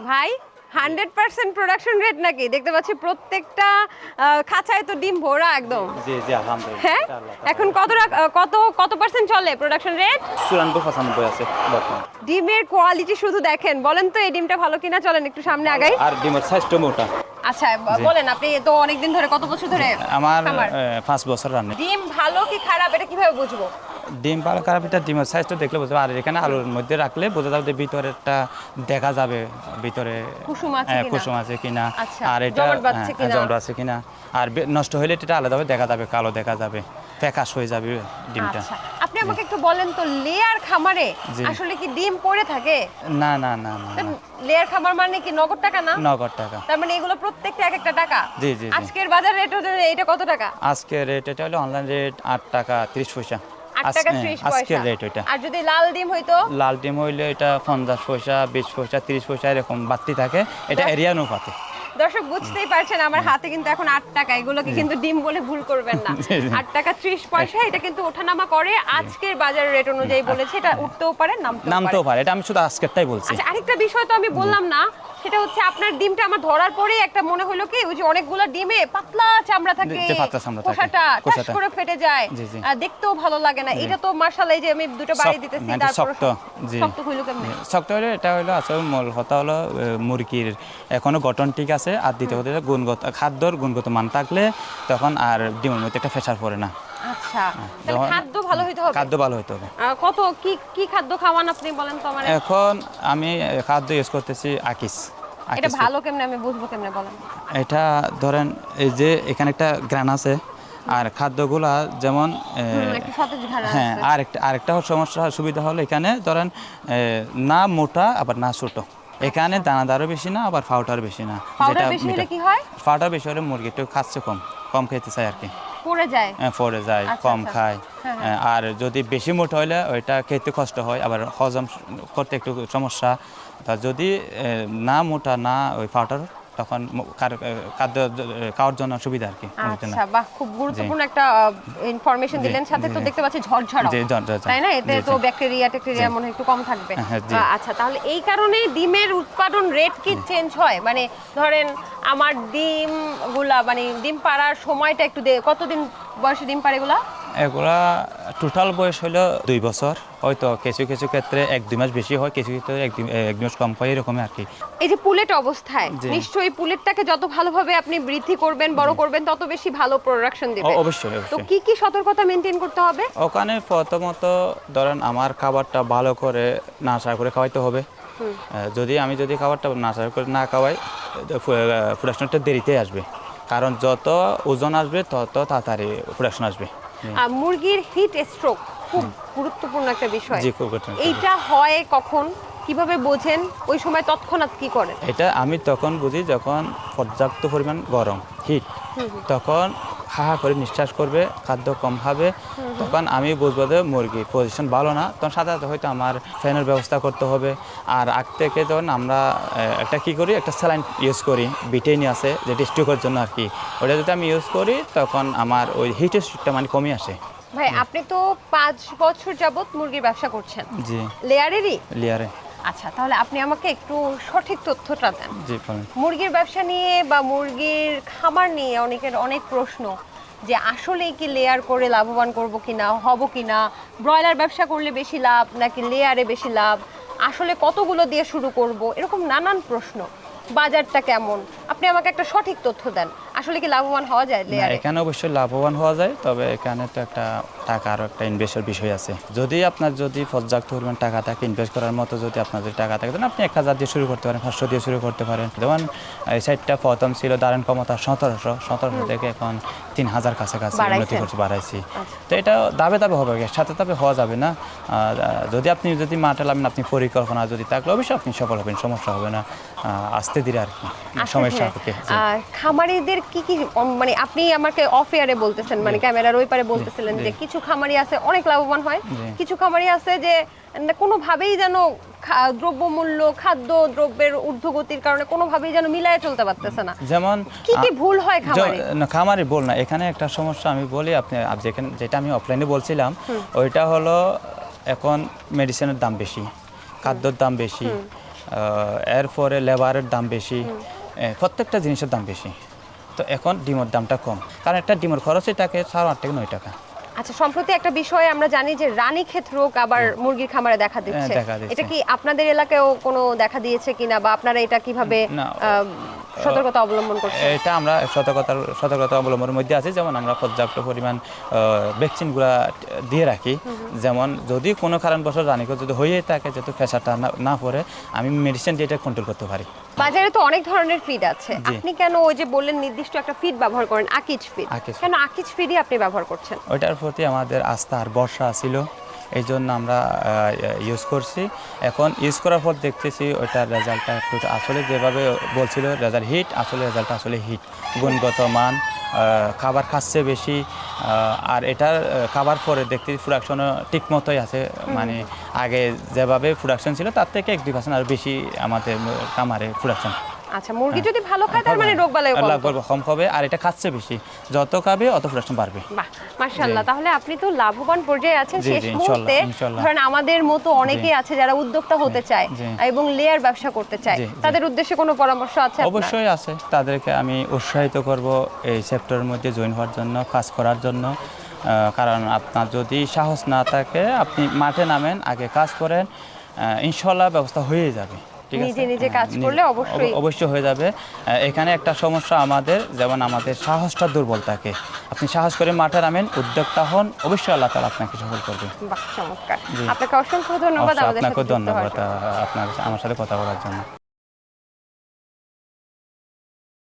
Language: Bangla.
ভাই হান্ড্রেড পার্সেন্ট প্রোডাকশন রেট নাকি? দেখতে পাচ্ছি প্রত্যেকটা খাঁচায় তো ডিম ভরা একদম। হ্যাঁ? এখন কত কত কত পার্সেন্ট চলে প্রোডাকশন রেট চুরানব্বই পঁচানব্বই আছে ডিমের কোয়ালিটি শুধু দেখেন বলেন তো এই ডিমটা ভালো কিনা চলেন একটু সামনে আগাই। আর ডিমের সাইজটা মোটা। আচ্ছা বলেন আপনি তো অনেকদিন ধরে কত বছর ধরে আমার পাঁচ বছর রান্না ডিম ভালো কি খারাপ এটা কীভাবে বুঝব? ডিম ভালো খারাপ এটা ডিমের সাইজটা দেখলে বুঝতে পারবে। আর এখানে আলুর মধ্যে রাখলে বোঝা যাবে যে ভিতরেরটা দেখা যাবে ভিতরে কুসুম আছে হ্যাঁ, কিনা? কুসুম আছে কিনা। আচ্ছা, আর এটা জমাট হ্যাঁ, আছে কিনা। আর নষ্ট হলে এটা আলাদাভাবে দেখা যাবে কালো দেখা যাবে ফ্যাকাশ হয়ে যাবে ডিমটা। আচ্ছা আপনি আমাকে একটু বলেন তো লেয়ার খামারে আসলে কি ডিম পড়ে থাকে? না না না না। লেয়ার খামার মানে কি নগদ টাকা না? নগদ টাকা। তার মানে এগুলো প্রত্যেকটা এক একটা টাকা? জি, জি। আজকের বাজার রেট এটা কত টাকা? আজকে রেট এটা হলো অনলাইন রেট আট টাকা তিরিশ পয়সা। আজকের রেট ওইটা। আর যদি লাল ডিম হইতো? লাল ডিম হইলে এটা পঞ্চাশ পয়সা বিশ পয়সা তিরিশ পয়সা এরকম বাড়তি থাকে। এটা এরিয়া অনুপাতে। দর্শক বুঝতেই পারছেন আমার হাতে কিন্তু এখন আট টাকা। এগুলোকে কিন্তু ডিম বলে ভুল করবেন না। আট টাকা ত্রিশ পয়সা এটা কিন্তু ওঠানামা করে আজকের বাজার রেট অনুযায়ী বলেছে এটা উঠতেও পারে নামতেও পারে। এটা আমি শুধু আজকেরটাই বলছি। আচ্ছা আরেকটা বিষয় তো আমি বললাম না সেটা হচ্ছে আপনার ডিমটা আমার ধরার পরেই একটা মনে হলো কি ওই যে অনেকগুলো ডিমে পাতলা চামড়া থাকে টাস করে ফেটে যায় দেখতেও ভালো লাগে না। এটা তো মার্শাল্লাহ এই যে আমি দুটো বাড়ি দিতেছি মানে তারপর শক্ত, শক্ত হইল কেমনে? শক্ত হলে এটা হলো আসলে মূল কথা হলো মুরগির এখনও গঠন ঠিক আছে আর দ্বিতীয় কথা গুণগত খাদ্যর গুণগত মান থাকলে তখন আর ডিমের মধ্যে একটা ফেসার পড়ে না। আচ্ছা খাদ্য ভালো হইতে হবে? খাদ্য ভালো হতে হবে। কত কি কি খাদ্য খাওয়ান আপনি বলেন তো আমার? এখন আমি খাদ্য ইউজ করতেছি আকিস এটা ভালো কেমনে আমি বুঝব কেমনে বলেন। এটা ধরেন এই যে এখানে একটা গ্রান আছে আর খাদ্যগুলা যেমন হ্যাঁ আছে। আরেকটা আরেকটা সমস্যা সুবিধা হলো এখানে ধরেন না মোটা আবার না ছোট। এখানে দানাদারও বেশি না আবার ফাউটার বেশি না। যেটা বেশি হলে কি হয়? ফাউটার বেশি হলে মুরগি একটু খাচ্ছে কম কম খেতে চায় আর কি। পড়ে যায়। হ্যাঁ পড়ে যায় আচ্ছা, কম আচ্ছা। খায়। হ্যাঁ, আর যদি বেশি মোটা হলে ওইটা খেতে কষ্ট হয় আবার হজম করতে একটু সমস্যা। তা যদি না মোটা না ওই ফাউটার তখন খাদ্য খাওয়ার জন্য সুবিধা আর কি আচ্ছা বাহ খুব গুরুত্বপূর্ণ একটা ইনফরমেশন দিলেন সাথে তো দেখতে পাচ্ছি ঝরঝরা। তাই না? এতে তো ব্যাকটেরিয়া ট্যাকটেরিয়া মনে হয় একটু কম থাকবে। হ্যাঁ। আহ, আচ্ছা তাহলে এই কারণে ডিমের উৎপাদন রেট কি চেঞ্জ হয়? মানে ধরেন আমার ডিমগুলা মানে ডিম পাড়ার সময়টা একটু দে- কতদিন বয়সে ডিম পাড়ে গুলা এগুলা টোটাল বয়স হলো দুই বছর। হয়তো কিছু কিছু ক্ষেত্রে এক দুই মাস বেশি হয় কিছু ক্ষেত্রে এক দুই মাস কম হয় এরকমই আর কি। এই যে পুলেট অবস্থায় নিশ্চয়ই পুলেটটাকে যত ভালোভাবে আপনি বৃদ্ধি করবেন বড় করবেন তত বেশি ভালো প্রোডাকশন দিবে অবশ্যই তো কি কি সতর্কতা মেনটেন করতে হবে? ওখানে প্রথমত ধরেন আমার খাবারটা ভালো করে নাশা করে খাওয়াইতে হবে। যদি আমি যদি খাবারটা নাশা করে না খাওয়াই প্রোডাকশনটা দেরিতে আসবে। কারণ যত ওজন আসবে তত তাড়াতাড়ি প্রোডাকশন আসবে। মুরগির হিট স্ট্রোক খুব গুরুত্বপূর্ণ একটা বিষয়। এইটা হয় কখন? কীভাবে বোঝেন? ওই সময় তৎক্ষণাৎ কি করেন? এটা আমি তখন বুঝি যখন পর্যাপ্ত পরিমাণ গরম হিট তখন হা হা করে নিঃশ্বাস করবে খাদ্য কম খাবে তখন আমি বুঝব যে মুরগির পজিশন ভালো না। তখন সাধারণত হয়তো আমার ফ্যানের ব্যবস্থা করতে হবে। আর আগ থেকে যখন আমরা একটা কি করি? একটা স্যালাইন ইউজ করি বিটেনি আছে যেটা স্টোকের জন্য আর কি ওটা যদি আমি ইউজ করি তখন আমার ওই হিটের স্ট্রোকটা মানে কমে আসে। ভাই আপনি তো পাঁচ বছর যাবত মুরগির ব্যবসা করছেন। জি। লেয়ারেরই? লিয়ারে। আচ্ছা তাহলে আপনি আমাকে একটু সঠিক তথ্যটা দেন। জি মুরগির ব্যবসা নিয়ে বা মুরগির খামার নিয়ে অনেকের অনেক প্রশ্ন যে আসলেই কি লেয়ার করে লাভবান করব কিনা হব কি না ব্রয়লার ব্যবসা করলে বেশি লাভ নাকি লেয়ারে বেশি লাভ? আসলে কতগুলো দিয়ে শুরু করব? এরকম নানান প্রশ্ন। বাজারটা কেমন? আপনি আমাকে একটা সঠিক তথ্য দেন। আসলে কি লাভবান হওয়া যায় লেয়ারে এখানে অবশ্যই লাভবান হওয়া যায় তবে এখানে তো একটা টাকার একটা ইনভেস্টের বিষয় আছে। যদি আপনার যদি পর্যাপ্ত পরিমাণ টাকা থাকে ইনভেস্ট করার মতো যদি আপনার যদি টাকা থাকে তাহলে আপনি এক হাজার দিয়ে শুরু করতে পারেন পাঁচশো দিয়ে শুরু করতে পারেন। যেমন এই সাইডটা প্রথম ছিল ধারণ ক্ষমতা সতেরোশো সতেরোশো থেকে এখন তিন হাজার কাছাকাছি উন্নতি করছে বাড়াইছি। আচ্ছা। তো এটা দাবে দাবে হবে সাথে দাবে হওয়া যাবে না। যদি আপনি যদি মাঠে লামেন আপনি পরিকল্পনা যদি থাকলে অবশ্যই আপনি সফল হবেন সমস্যা হবে না। আস্তে ধীরে আর কি। সময় হ্যাঁ। আর খামারিদের কি কি মানে আপনি আমাকে অফ এয়ারে বলতেছেন মানে ক্যামেরার ওই পারে বলতেছিলেন যে কিছু খামারি আছে অনেক লাভবান হয়। কিছু খামারি আছে যে কোনোভাবেই যেন দ্রব্যমূল্য খাদ্য দ্রব্যের ঊর্ধ্বগতির কারণে কোনোভাবেই যেন মিলায় চলতে পারতেছে না। যেমন কি কি ভুল হয় খামারে? না, খামারে বল না এখানে একটা সমস্যা আমি বলি আপনি যেখানে যেটা আমি অফলাইনে বলছিলাম ওইটা হলো এখন মেডিসিনের দাম বেশি খাদ্যর দাম বেশি এরপরে লেবারের দাম বেশি প্রত্যেকটা জিনিসের দাম বেশি। তো এখন ডিমের দামটা কম। কারণ একটা ডিমের খরচই থাকে সাড়ে আট থেকে নয় টাকা। আচ্ছা সম্প্রতি একটা বিষয় আমরা জানি যে রানী রানীক্ষেত রোগ আবার মুরগির খামারে দেখা দিচ্ছে। হ্যাঁ, দেখা এটা কি আপনাদের এলাকায়ও কোনো দেখা দিয়েছে কিনা বা আপনারা এটা কীভাবে সতর্কতা অবলম্বন করছেন এটা আমরা সতর্কতার সতর্কতা অবলম্বনের মধ্যে আছি। যেমন আমরা পর্যাপ্ত পরিমাণ ভ্যাকসিনগুলো দিয়ে রাখি। যেমন যদি কোনো কারণবশত রানীকে যদি হয়ে থাকে যেহেতু প্রেশারটা না- পড়ে আমি মেডিসিন দিয়ে এটা কন্ট্রোল করতে পারি। বাজারে তো অনেক ধরনের ফিড আছে। আপনি কেন ওই যে বললেন নির্দিষ্ট একটা ফিড ব্যবহার করেন আকিজ ফিড কেন আকিজ ফিডই আপনি ব্যবহার করছেন? ওইটার প্রতি আমাদের আস্থা আর ভরসা ছিল। এই জন্য আমরা ইউজ করছি। এখন ইউজ করার পর দেখতেছি ওইটার রেজাল্টটা একটু আসলে যেভাবে বলছিল রেজাল্ট হিট আসলে রেজাল্টটা আসলে হিট গুণগত মান খাবার খাচ্ছে বেশি আর এটার খাবার পরে দেখতে প্রোডাকশনও ঠিক মতোই আছে। মানে আগে যেভাবে প্রোডাকশন ছিল তার থেকে এক দুই পার্সেন্ট আর বেশি আমাদের খামারে প্রোডাকশন আচ্ছা মুরগি যদি ভালো খায় তার মানে রোগ কম হবে আর এটা খাচ্ছে বেশি। যত খাবে অত প্রোডাকশন বাড়বে। বাহ মাশাআল্লাহ। তাহলে আপনি তো লাভবান পর্যায়ে আছেন। শেষ মুহূর্তে। ধরেন আমাদের মতো অনেকেই আছে যারা উদ্যোক্তা হতে চায় এবং লেয়ার ব্যবসা করতে চায়। তাদের উদ্দেশ্যে কোনো পরামর্শ আছে অবশ্যই আছে। তাদেরকে আমি উৎসাহিত করব এই সেক্টরের মধ্যে জয়েন হওয়ার জন্য কাজ করার জন্য। কারণ আপনার যদি সাহস না থাকে আপনি মাঠে নামেন আগে কাজ করেন ইনশাল্লাহ ব্যবস্থা হয়ে যাবে। নিজে নিজে কাজ করলে অবশ্যই- অবশ্যই হয়ে যাবে। এখানে একটা সমস্যা আমাদের যেমন আমাদের সাহসটা দুর্বল থাকে। আপনি সাহস করে মাঠে নামেন উদ্যোক্তা হন অবশ্যই আল্লাহ তালা আপনাকে সফল করবে। বাহ চমৎকার। আপনাকে অসংখ্য ধন্যবাদ হওয়ার ধন্যবাদ আপনার আমার সাথে কথা বলার জন্য।